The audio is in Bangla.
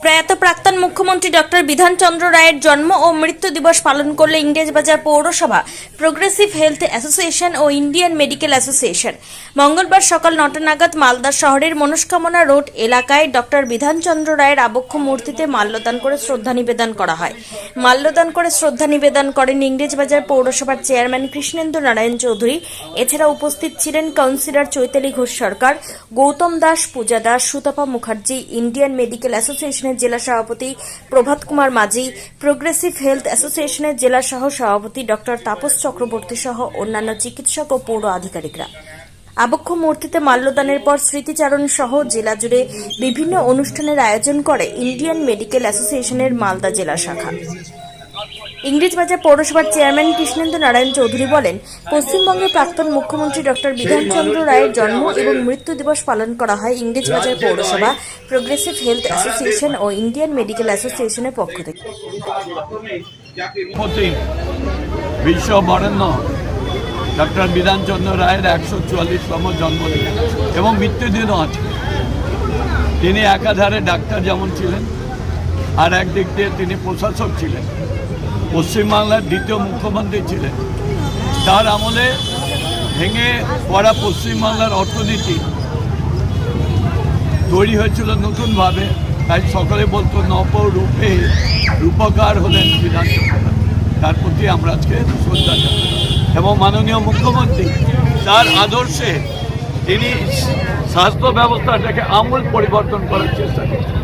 Preto প্রাক্তন মুখ্যমন্ত্রী ডক্টর বিধানচন্দ্র রায়ের জন্ম ও মৃত্যু দিবস পালন করল ইংরেজবাজার পৌরসভা প্রোগ্রেসিভ হেলথ অ্যাসোসিয়েশন ও ইন্ডিয়ান মেডিকেল অ্যাসোসিয়েশন মঙ্গলবার সকাল নটা নাগাদ মালদা শহরের মনস্কামনা রোড এলাকায় ডক্টর বিধানচন্দ্র রায়ের আবক্ষ মূর্তিতে মাল্যদান করে শ্রদ্ধা নিবেদন করা হয়। মাল্যদান করে শ্রদ্ধা নিবেদন করেন ইংরেজবাজার পৌরসভার চেয়ারম্যান কৃষ্ণেন্দু নারায়ণ চৌধুরী। এছাড়া উপস্থিত ছিলেন councillor Chaitali Ghosh Sarkar, Gautam Das, Puja Das, Sutapa Mukherjee Indian medical অ্যাসোসিয়েশনের জেলা সভাপতি প্রভাত কুমার মাঝি প্রোগ্রেসিভ হেলথ অ্যাসোসিয়েশনের জেলা সহ সভাপতি ডক্টর তাপস চক্রবর্তী সহ অন্যান্য চিকিৎসক ও পৌর আধিকারিকরা। আবক্ষ মূর্তিতে মাল্যদানের পর স্মৃতিচারণ সহ জেলা জুড়ে বিভিন্ন অনুষ্ঠানের আয়োজন করে ইন্ডিয়ান মেডিকেল অ্যাসোসিয়েশনের মালদা জেলা শাখা। ইংরেজবাজার পৌরসভার চেয়ারম্যান কৃষ্ণেন্দু নারায়ণ চৌধুরী বলেন পশ্চিমবঙ্গের প্রাক্তন মুখ্যমন্ত্রী ডক্টর বিধানচন্দ্র রায়ের জন্ম এবং মৃত্যু দিবস পালন করা হয় ইংরেজবাজার পৌরসভা প্রোগ্রেসিভ হেলথ অ্যাসোসিয়েশন ও ইন্ডিয়ান মেডিকেল অ্যাসোসিয়েশনের পক্ষ থেকে। প্রতি বিশ্ব বরেণ্য ডক্টর বিধানচন্দ্র রায়ের একশো চুয়াল্লিশতম জন্মদিন এবং মৃত্যুদিনও আছে। তিনি একাধারে ডাক্তার যেমন ছিলেন, আর একদিক দিয়ে তিনি প্রশাসক ছিলেন। পশ্চিমবাংলার দ্বিতীয় মুখ্যমন্ত্রী ছিলেন। তার আমলে ভেঙে পড়া পশ্চিমবাংলার অর্থনীতি তৈরি হয়েছিল নতুনভাবে। তাই সকলে বলতো নব রূপে রূপকার হলেন রায়। তার প্রতি আমরা আজকে শ্রদ্ধা জানাই। এবং মাননীয় মুখ্যমন্ত্রী তার আদর্শে তিনি স্বাস্থ্য ব্যবস্থাটাকে আমূল পরিবর্তন করার চেষ্টা করছেন।